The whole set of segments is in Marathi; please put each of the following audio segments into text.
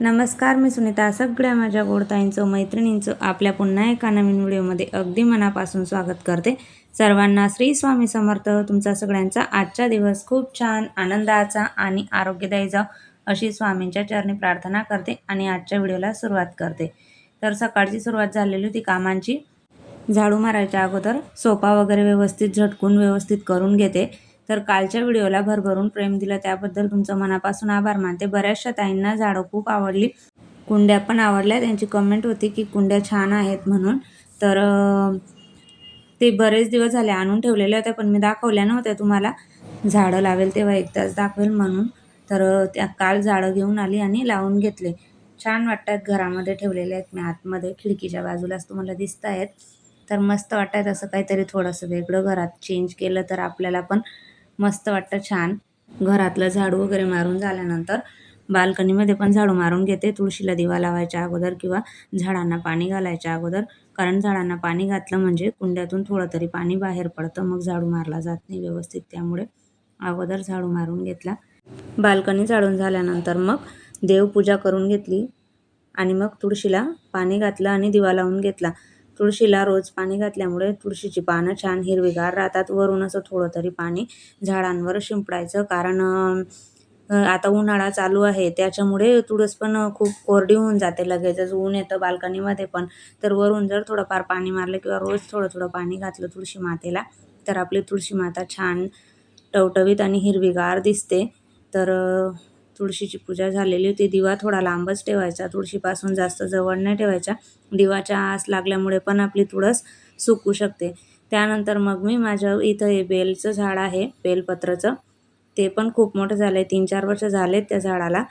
नमस्कार मी सुनीता. सगळ्या माझ्या गोडताईंचं मैत्रिणींचं आपल्या पुन्हा एका नवीन व्हिडिओमध्ये अगदी मनापासून स्वागत करते. सर्वांना श्री स्वामी समर्थ. तुमचा सगळ्यांचा आजचा दिवस खूप छान आनंदाचा आणि आरोग्यदायी जाव अशी स्वामींच्या चरणी प्रार्थना करते आणि आजच्या व्हिडिओला सुरुवात करते. तर सकाळची सुरुवात झालेली होती कामांची. झाडू मारायच्या अगोदर सोपा वगैरे व्यवस्थित झटकून व्यवस्थित करून घेते. तर कालच्या व्हिडिओला भरभरून प्रेम दिलं. त्याबद्दल तुमचं मनापासून आभार मानते. बऱ्याचशा ताईंना झाडं खूप आवडली. कुंड्या पण आवडल्या. त्यांची कमेंट होती की कुंड्या छान आहेत म्हणून. तर ते बरेच दिवस झाले आणून ठेवलेल्या होत्या पण मी दाखवल्या नव्हत्या तुम्हाला. झाडं लावेल तेव्हा एकदाच दाखवेल म्हणून. तर त्या काल झाडं घेऊन आली आणि लावून घेतले. छान वाटतात घरामध्ये ठेवलेले आहेत. मी आतमध्ये खिडकीच्या बाजूलाच तुम्हाला दिसत आहेत तर मस्त वाटत असं काहीतरी थोडंसं वेगळं घरात चेंज केलं तर आपल्याला पण मस्त वाटतं छान. घरातलं झाडू वगैरे मारून झाल्यानंतर बाल्कनीमध्ये पण झाडू मारून घेते. तुळशीला दिवा लावायच्या अगोदर किंवा झाडांना पाणी घालायच्या अगोदर. कारण झाडांना पाणी घातलं म्हणजे कुंड्यातून थोडं तरी पाणी बाहेर पडतं मग झाडू मारला जात नाही व्यवस्थित. त्यामुळे अगोदर झाडू मारून घेतला. बाल्कनी झाडून झाल्यानंतर मग देवपूजा करून घेतली आणि मग तुळशीला पाणी घातलं आणि दिवा लावून घेतला. तुळशीला रोज पाणी घातल्यामुळे तुळशीची पानं छान हिरवीगार राहतात. वरून असं थोडं तरी पाणी झाडांवर शिंपडायचं. कारण आता उन्हाळा चालू आहे. त्याच्यामुळे तुळस पण खूप कोरडी होऊन जाते लगेचच. ऊन येतं बाल्कनीमध्ये पण. तर वरून जर थोडंफार पाणी मारलं किंवा रोज थोडं थोडं पाणी घातलं तुळशी मातेला तर आपली तुळशी माता छान टवटवीत आणि हिरवीगार दिसते. तर तुळशीची पूजा झालेली होती. दिवा थोडा लांबच ठेवायचा. तुळशीपासून जास्त जवळ नाही ठेवायचा. दिवाच्या आस लागल्यामुळे पण आपली तुळस सुकू शकते. त्यानंतर मग मी माझ्या इथं हे बेलचं झाड आहे बेलपत्राचं. ते पण खूप मोठं झालं आहे तीन चार वर्ष झालेत त्या झाडाला.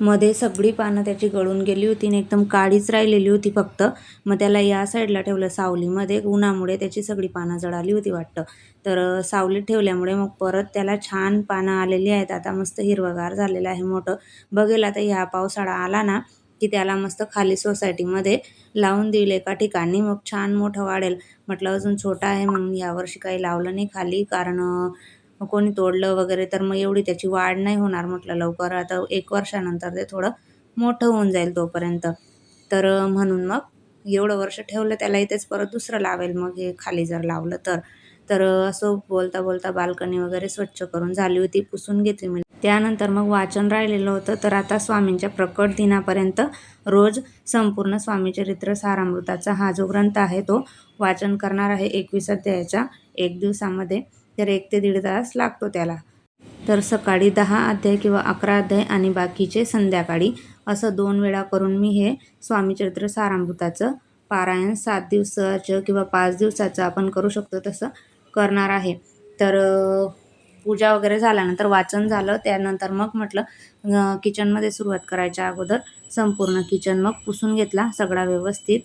मध्ये सगळी पानं त्याची गळून गेली होती आणि एकदम काळीच राहिलेली होती फक्त. मग त्याला या साईडला ठेवलं सावलीमध्ये. उन्हामुळे त्याची सगळी पानं जळाली होती वाटतं. तर सावलीत ठेवल्यामुळे मग परत त्याला छान पानं आलेली आहेत. आता मस्त हिरवंगार झालेलं आहे मोठं. बघेल आता ह्या पावसाळा आला ना की त्याला मस्त खाली सोसायटीमध्ये लावून देईल एका ठिकाणी. मग छान मोठं वाढेल. म्हटलं अजून छोटा आहे मग यावर्षी काही लावलं नाही खाली. कारण मग कोणी तोडलं वगैरे तर मग एवढी त्याची वाढ नाही होणार म्हटलं लवकर. आता एक वर्षानंतर ते थोडं मोठं होऊन जाईल तोपर्यंत. तर म्हणून मग एवढं वर्ष ठेवलं त्याला इथेच परत दुसरं लावेल. मग हे खाली जर लावलं तर. तर असं बोलता बोलता बाल्कनी वगैरे स्वच्छ करून झाली होती पुसून घेतली मी. त्यानंतर मग वाचन राहिलेलं होतं. तर आता स्वामींच्या प्रकट दिनापर्यंत रोज संपूर्ण स्वामी चरित्र सारामृताचा हा जो ग्रंथ आहे तो वाचन करणार आहे एकवीस अध्यायाच्या एक दिवसामध्ये. तर एक ते दीड तास लागतो त्याला. तर सकाळी दहा अध्याय किंवा अकरा अध्याय आणि बाकीचे संध्याकाळी असं दोन वेळा करून मी हे स्वामी चरित्र पारायण सात दिवसाचं किंवा पाच दिवसाचं आपण करू शकतो तसं करणार आहे. तर पूजा वगैरे झाल्यानंतर वाचन झालं. त्यानंतर मग म्हटलं किचनमध्ये सुरुवात करायच्या अगोदर संपूर्ण किचन मग पुसून घेतला सगळा व्यवस्थित.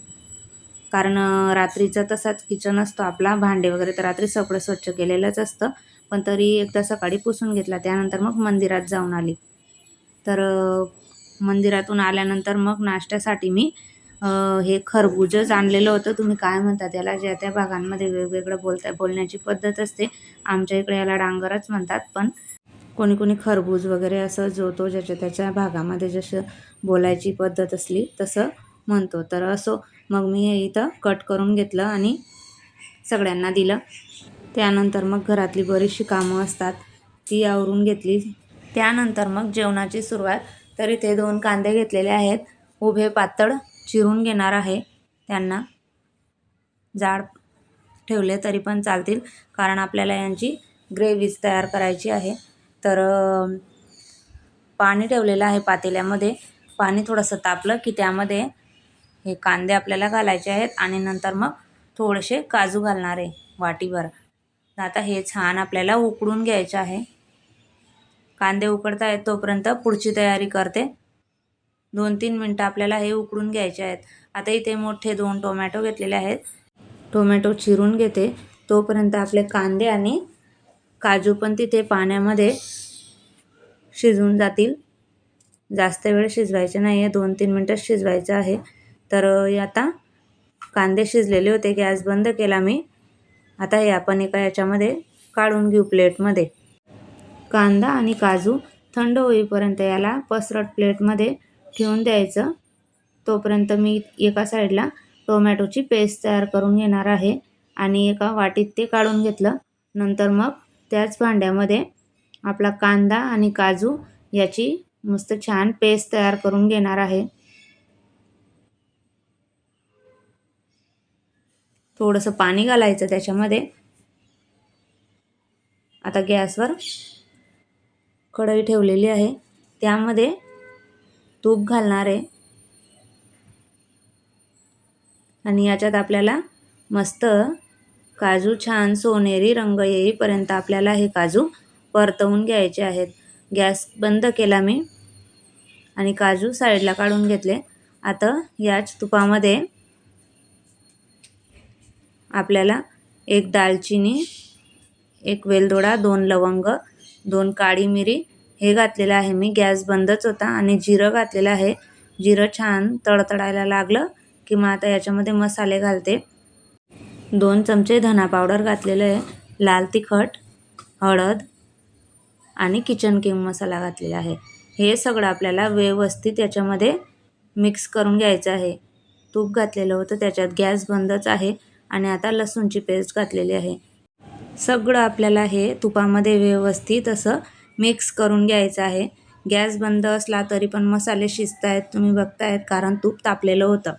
कारण रात्रीचा तसाच किचन असतो आपला भांडे वगैरे तर रात्री सगळं स्वच्छ केलेलंच असतं. पण तरी एकदा सकाळी पुसून घेतला त्यानंतर मग मंदिरात जाऊन आली. तर मंदिरातून आल्यानंतर मग नाश्त्यासाठी मी हे खरबुजच आणलेलं होतं. तुम्ही काय म्हणता त्याला ज्या त्या भागांमध्ये वेगवेगळं बोलता बोलण्याची पद्धत असते. आमच्या इकडे याला डांगरच म्हणतात पण कोणी कोणी खरबूज वगैरे असं जो तो ज्याच्या त्याच्या भागामध्ये जसं बोलायची पद्धत असली तसं म्हणतो. तर असो मग मी हे इथं कट करून घेतलं आणि सगळ्यांना दिलं. त्यानंतर मग घरातली बरीचशी कामं असतात ती आवरून घेतली. त्यानंतर मग जेवणाची सुरुवात. तर इथे दोन कांदे घेतलेले आहेत. उभे पातळ चिरून घेणार आहे. त्यांना जाड ठेवले तरी पण चालतील कारण आपल्याला यांची ग्रेव्हीज तयार करायची आहे. तर पाणी ठेवलेलं आहे पातेल्यामध्ये. पाणी थोडंसं तापलं की त्यामध्ये हे कांदे आपल्याला घालायचे आहेत आणि नंतर मग थोडेसे काजू घालणार आहे वाटीभर. आता हे छान आपल्याला उकडून घ्यायचे आहे. कांदे उकडता आहेत तोपर्यंत पुढची तयारी करते. दोन तीन मिनटं आपल्याला हे उकडून घ्यायचे आहेत. आता इथे मोठे दोन टोमॅटो घेतलेले आहेत. टोमॅटो चिरून घेते. तोपर्यंत आपले कांदे आणि काजू पण तिथे पाण्यामध्ये शिजून जातील. जास्त वेळ शिजवायचे नाही आहे दोन तीन मिनटं शिजवायचं आहे. तर आता कांदे शिजलेले होते गॅस बंद केला मी. आता हे आपण एका याच्यामध्ये काढून घेऊ प्लेटमध्ये. कांदा आणि काजू थंड होईपर्यंत याला पसरट प्लेटमध्ये ठेवून द्यायचं. तोपर्यंत मी एका साईडला टोमॅटोची पेस्ट तयार करून घेणार आहे आणि एका वाटीत ते काढून घेतलं. नंतर मग त्याच भांड्यामध्ये आपला कांदा आणि काजू याची मस्त छान पेस्ट तयार करून घेणार आहे. थोडंसं पाणी घालायचं त्याच्यामध्ये. आता गॅसवर कढई ठेवलेली आहे. त्यामध्ये तूप घालणार आहे. आणि याच्यात आपल्याला मस्त काजू छान सोनेरी रंग येईपर्यंत आपल्याला हे काजू परतवून घ्यायचे आहेत. गॅस बंद केला मी आणि काजू साईडला काढून घेतले. आता याच तुपामध्ये आपल्याला एक दालचिनी एक वेलदोडा दोन लवंग दोन काळी मिरी हे घातलेलं आहे मी. गॅस बंदच होता आणि जिरं घातलेलं आहे. जिरं छान तडतडायला लागलं की मग आता याच्यामध्ये मसाले घालते. दोन चमचे धना पावडर घातलेलं आहे. लाल तिखट हळद आणि किचन किंग मसाला घातलेला आहे. हे सगळं आपल्याला व्यवस्थित याच्यामध्ये मिक्स करून घ्यायचं आहे. तूप घातलेलं होतं त्याच्यात गॅस बंदच आहे. आणि आता लसूणची पेस्ट घातलेली आहे. सगळं आपल्याला हे तुपामध्ये व्यवस्थित असं मिक्स करून घ्यायचं आहे. गॅस बंद असला तरी पण मसाले शिजत आहेत तुम्ही बघतायत कारण तूप तापलेलं होतं.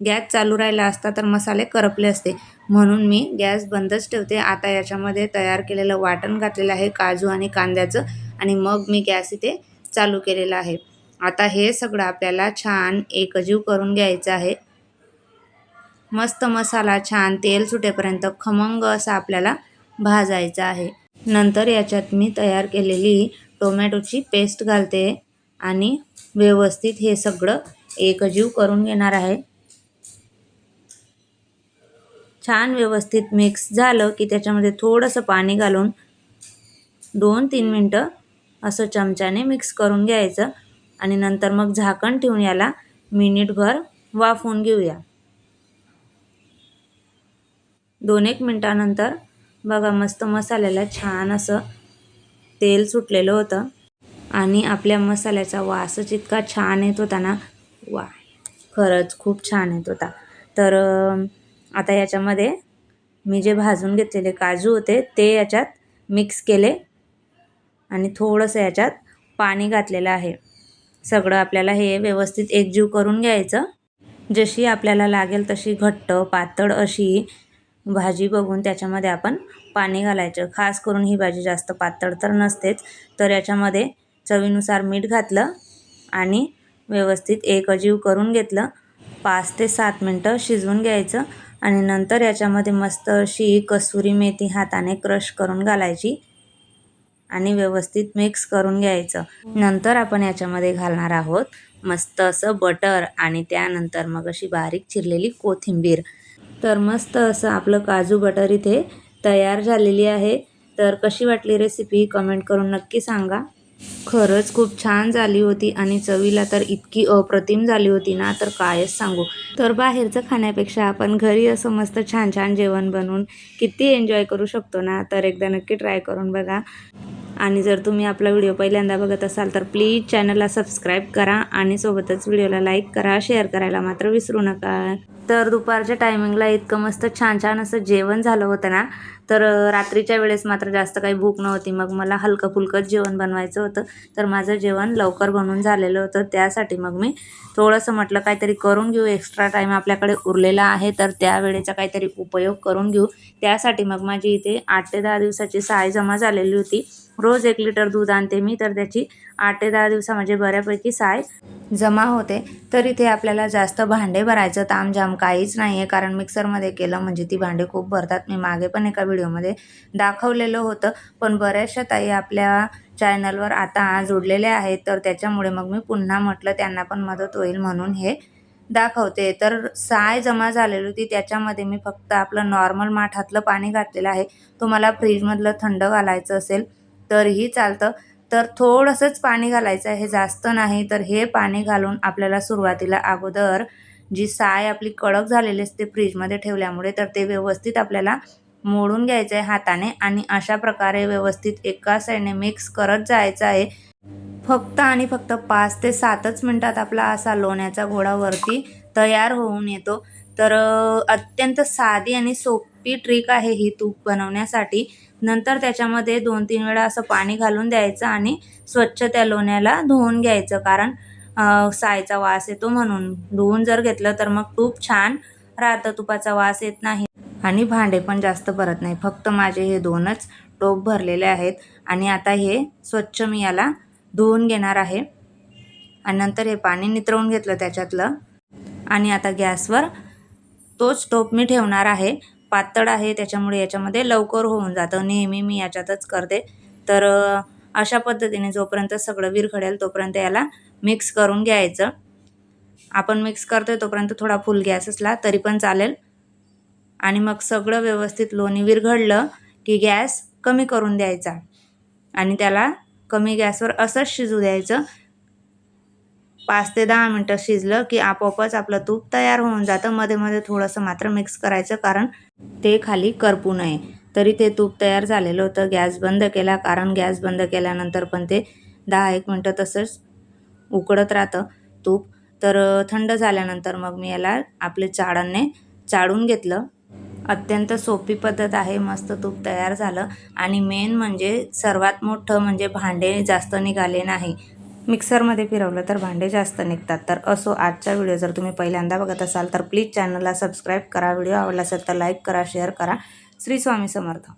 गॅस चालू राहिला असता तर मसाले करपले असते. म्हणून मी गॅस बंदच ठेवते. आता याच्यामध्ये तयार केलेलं वाटण घातलेलं आहे काजू आणि कांद्याचं आणि मग मी गॅस इथे चालू केलेला आहे. आता हे सगळं आपल्याला छान एकजीव करून घ्यायचं आहे. मस्त मसाला छान तेल सुटेपर्यंत खमंग असा आपल्याला भाजायचा आहे. नंतर याच्यात मी तयार केलेली टोमॅटोची पेस्ट घालते आणि व्यवस्थित हे सगळं एकजीव करून घेणार आहे. छान व्यवस्थित मिक्स झालं की त्याच्यामध्ये थोडंसं पाणी घालून दोन तीन मिनटं असं चमच्याने मिक्स करून घ्यायचं आणि नंतर मग झाकण ठेवून याला मिनिटभर वाफवून घेऊया. दोन एक मिनटानंतर बघा मस्त मसाल्याला छान असं तेल सुटलेलं होतं. आणि आपल्या मसाल्याचा वासच इतका छान येत होता ना. वा खरंच खूप छान येत होता. तर आता याच्यामध्ये मी जे भाजून घेतलेले काजू होते ते याच्यात मिक्स केले. आणि थोडंसं याच्यात पाणी घातलेलं आहे. सगळं आपल्याला हे व्यवस्थित एकजीव करून घ्यायचं. जशी आपल्याला लागेल तशी घट्ट पातळ अशी भाजी बघून त्याच्यामध्ये आपण पाणी घालायचं. खास करून ही भाजी जास्त पातळ तर नसतेच तर याच्यामध्ये चवीनुसार मीठ घातलं आणि व्यवस्थित एकजीव करून घेतलं. पाच ते सात मिनटं शिजवून घ्यायचं आणि नंतर याच्यामध्ये मस्त अशी कसुरी मेथी हाताने क्रश करून घालायची आणि व्यवस्थित मिक्स करून घ्यायचं. नंतर आपण याच्यामध्ये घालणार आहोत मस्त असं बटर आणि त्यानंतर मग अशी बारीक चिरलेली कोथिंबीर. तर मस्त असं आपलं काजू बटर इथे तयार झालेली आहे. तर कशी वाटली रेसिपी कमेंट करून नक्की सांगा. खरंच खूप छान झाली होती आणि चवीला तर इतकी अप्रतिम झाली होती ना तर कायच सांगू. तर बाहेरचं खाण्यापेक्षा आपण घरी असं मस्त छान छान जेवण बनवून किती एन्जॉय करू शकतो ना तर एकदा नक्की ट्राय करून बघा. आणि जर तुम्ही आपला व्हिडिओ पहिल्यांदा बघत असाल तर प्लीज चॅनलला सबस्क्राईब करा आणि सोबतच व्हिडिओला लाईक करा शेअर करायला मात्र विसरू नका. तर दुपारच्या टायमिंगला इतकं मस्त छान छान असं जेवण झालं होतं ना तर रात्रीच्या वेळेस मात्र जास्त काही भूक नव्हती. मग मला हलकं फुलकंच जेवण बनवायचं होतं तर माझं जेवण लवकर बनवून झालेलं होतं. त्यासाठी मग मी थोडंसं म्हटलं काहीतरी करून घेऊ एक्स्ट्रा टाईम आपल्याकडे उरलेला आहे तर त्या वेळेचा काहीतरी उपयोग करून घेऊ. त्यासाठी मग माझी इथे आठ ते दहा दिवसाची साय जमा झालेली होती. रोज एक लिटर दूध आणते मी तर त्याची आठ ते दहा दिवसा म्हणजे बऱ्यापैकी साय जमा होते. तर इथे आपल्याला जास्त भांडे भरायचं तामझाम काहीच नाही आहे कारण मिक्सरमध्ये केलं म्हणजे ती भांडे खूप भरतात. मी मागे पण एका व्हिडिओमध्ये दाखवलेलं होतं पण बऱ्याचशा ताई आपल्या चॅनलवर आता जोडलेले आहेत तर त्याच्यामुळे मग मी पुन्हा म्हटलं त्यांना पण मदत होईल म्हणून हे दाखवते. तर साय जमा झालेली होती त्याच्यामध्ये मी फक्त आपलं नॉर्मल माठातलं पाणी घातलेलं आहे. तुम्हाला फ्रीजमधलं थंड घालायचं असेल तरीही चालतं. तर थोडंसंच पाणी घालायचं आहे जास्त नाही तर हे पाणी घालून आपल्याला सुरुवातीला अगोदर जी साय आपली कडक झालेली असते फ्रीजमध्ये ठेवल्यामुळे तर ते व्यवस्थित आपल्याला मोडून घ्यायचं आहे हाताने आणि अशा प्रकारे व्यवस्थित एका साईडने मिक्स करत जायचं आहे. फक्त आणि फक्त पाच ते सातच मिनटात आपला असा लोण्याचा घोडावरती वरती तयार होऊन येतो. तर अत्यंत साधी आणि सोपी ट्रिक आहे ही तूप बनवण्यासाठी. नंतर त्याच्यामध्ये दोन तीन वेळा असं पाणी घालून द्यायचं आणि स्वच्छ त्या लोण्याला धुवून घ्यायचं. कारण सायचा वास येतो म्हणून. धुवून जर घेतलं तर मग तूप छान राहतं तुपाचा वास येत नाही. आणि भांडे पण जास्त भरत नाही. फक्त माझे हे दोनच टोप भरलेले आहेत आणि आता हे स्वच्छ मी याला धुवून घेणार आहे. आणि नंतर हे पाणी नितरवून घेतलं त्याच्यातलं. आणि आता गॅसवर तोच टोप मी ठेवणार आहे. पातळ आहे त्याच्यामुळे याच्यामध्ये लवकर होऊन जातं. नेहमी मी याच्यातच करते. तर अशा पद्धतीने जोपर्यंत सगळं विरघडेल तोपर्यंत याला मिक्स करून घ्यायचं. आपण मिक्स करतोय तोपर्यंत थोडा फुल गॅस असला तरी पण चालेल. आणि मग सगळं व्यवस्थित लोणी विरघडलं की गॅस कमी करून द्यायचा. आणि त्याला कमी गॅसवर असंच शिजू द्यायचं. पाच ते दहा मिनटं शिजलं की आपोआपच आपलं तूप तयार होऊन जातं. मध्ये मध्ये थोडंसं मात्र मिक्स करायचं कारण ते खाली करपू नये. तरी ते तूप तयार झालेलं होतं. गॅस बंद केला कारण गॅस बंद केल्यानंतर पण ते दहा एक मिनटं तसंच उकडत राहतं तूप. तर थंड झाल्यानंतर मग मी याला आपले चाळणने चाळून घेतलं. अत्यंत सोपी पद्धत आहे. मस्त तूप तयार झालं. आणि मेन म्हणजे सर्वात मोठं म्हणजे भांडे जास्त निघाले नाही. मिक्सरमध्ये फिरवलं तर भांडे जास्त निघतात. तर असो आजचा व्हिडिओ जर तुम्ही पहिल्यांदा बघत असाल तर प्लीज चॅनलला सबस्क्राईब करा. व्हिडिओ आवडला असेल तर लाईक करा शेअर करा. श्री स्वामी समर्थ.